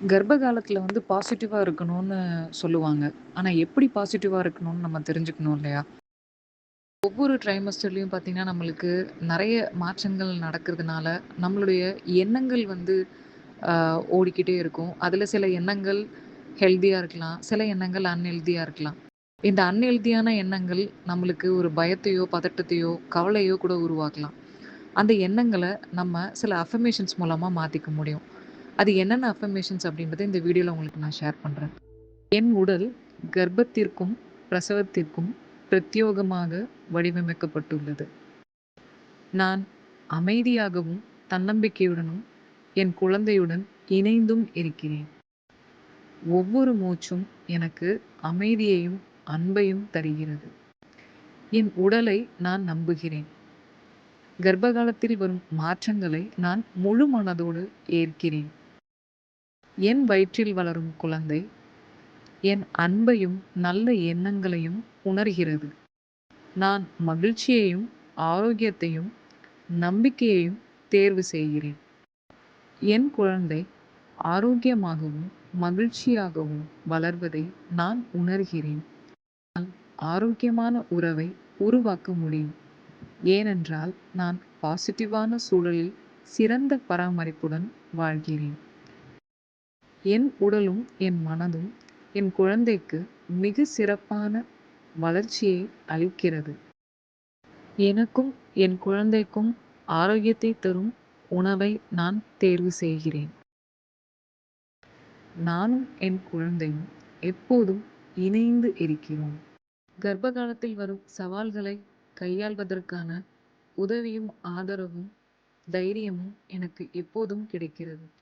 கர்ப்ப காலத்தில் வந்து பாசிட்டிவாக இருக்கணும்னு சொல்லுவாங்க. ஆனால் எப்படி பாசிட்டிவாக இருக்கணும்னு நம்ம தெரிஞ்சுக்கணும் இல்லையா? ஒவ்வொரு ட்ரைமஸ்டர்லயும் பார்த்தீங்கன்னா, நம்மளுக்கு நிறைய மாற்றங்கள் நடக்கிறதுனால, நம்மளுடைய எண்ணங்கள் வந்து ஓடிக்கிட்டே இருக்கும். அதில் சில எண்ணங்கள் ஹெல்த்தியாக இருக்கலாம். சில எண்ணங்கள் அன்ஹெல்த்தியாக இருக்கலாம். இந்த அன்ஹெல்தியான எண்ணங்கள் நம்மளுக்கு ஒரு பயத்தையோ, பதட்டத்தையோ, கவலையோ கூட உருவாக்கலாம். அந்த எண்ணங்களை நம்ம சில அஃபர்மேஷன்ஸ் மூலமாக மாற்றிக்க முடியும். அது என்னென்ன அஃபர்மேஷன்ஸ் அப்படின்றத இந்த வீடியோவில் உங்களுக்கு நான் ஷேர் பண்ணுறேன் என் உடல் கர்ப்பத்திற்கும், பிரசவத்திற்கும் பிரத்யோகமாக வடிவமைக்கப்பட்டுள்ளது. நான் அமைதியாகவும், தன்னம்பிக்கையுடனும் என் குழந்தையுடன் இணைந்தும் இருக்கிறேன். ஒவ்வொரு மூச்சும் எனக்கு அமைதியையும், அன்பையும் தருகிறது. என் உடலை நான் நம்புகிறேன். கர்ப்பகாலத்தில் வரும் மாற்றங்களை நான் முழு மனதோடு ஏற்கிறேன். என் வயிற்றில் வளரும் குழந்தை என் அன்பையும், நல்ல எண்ணங்களையும் உணர்கிறது. நான் மகிழ்ச்சியையும், ஆரோக்கியத்தையும், நம்பிக்கையையும் தேர்வு செய்கிறேன். என் குழந்தை ஆரோக்கியமாகவும், மகிழ்ச்சியாகவும் வளர்வதை நான் உணர்கிறேன். நான் ஆரோக்கியமான உறவை உருவாக்க முடியும். ஏனென்றால் நான் பாசிட்டிவான சூழலில் சிறந்த பராமரிப்புடன் வாழ்கிறேன். என் உடலும், என் மனதும் என் குழந்தைக்கு மிக சிறப்பான வளர்ச்சியை அளிக்கிறது. எனக்கும், என் குழந்தைக்கும் ஆரோக்கியத்தை தரும் உணவை நான் தேர்வு செய்கிறேன். நானும், என் குழந்தையும் எப்போதும் இணைந்து இருக்கிறோம். கர்ப்ப காலத்தில் வரும் சவால்களை கையாள்வதற்கான உதவியும், ஆதரவும், தைரியமும் எனக்கு எப்போதும் கிடைக்கிறது.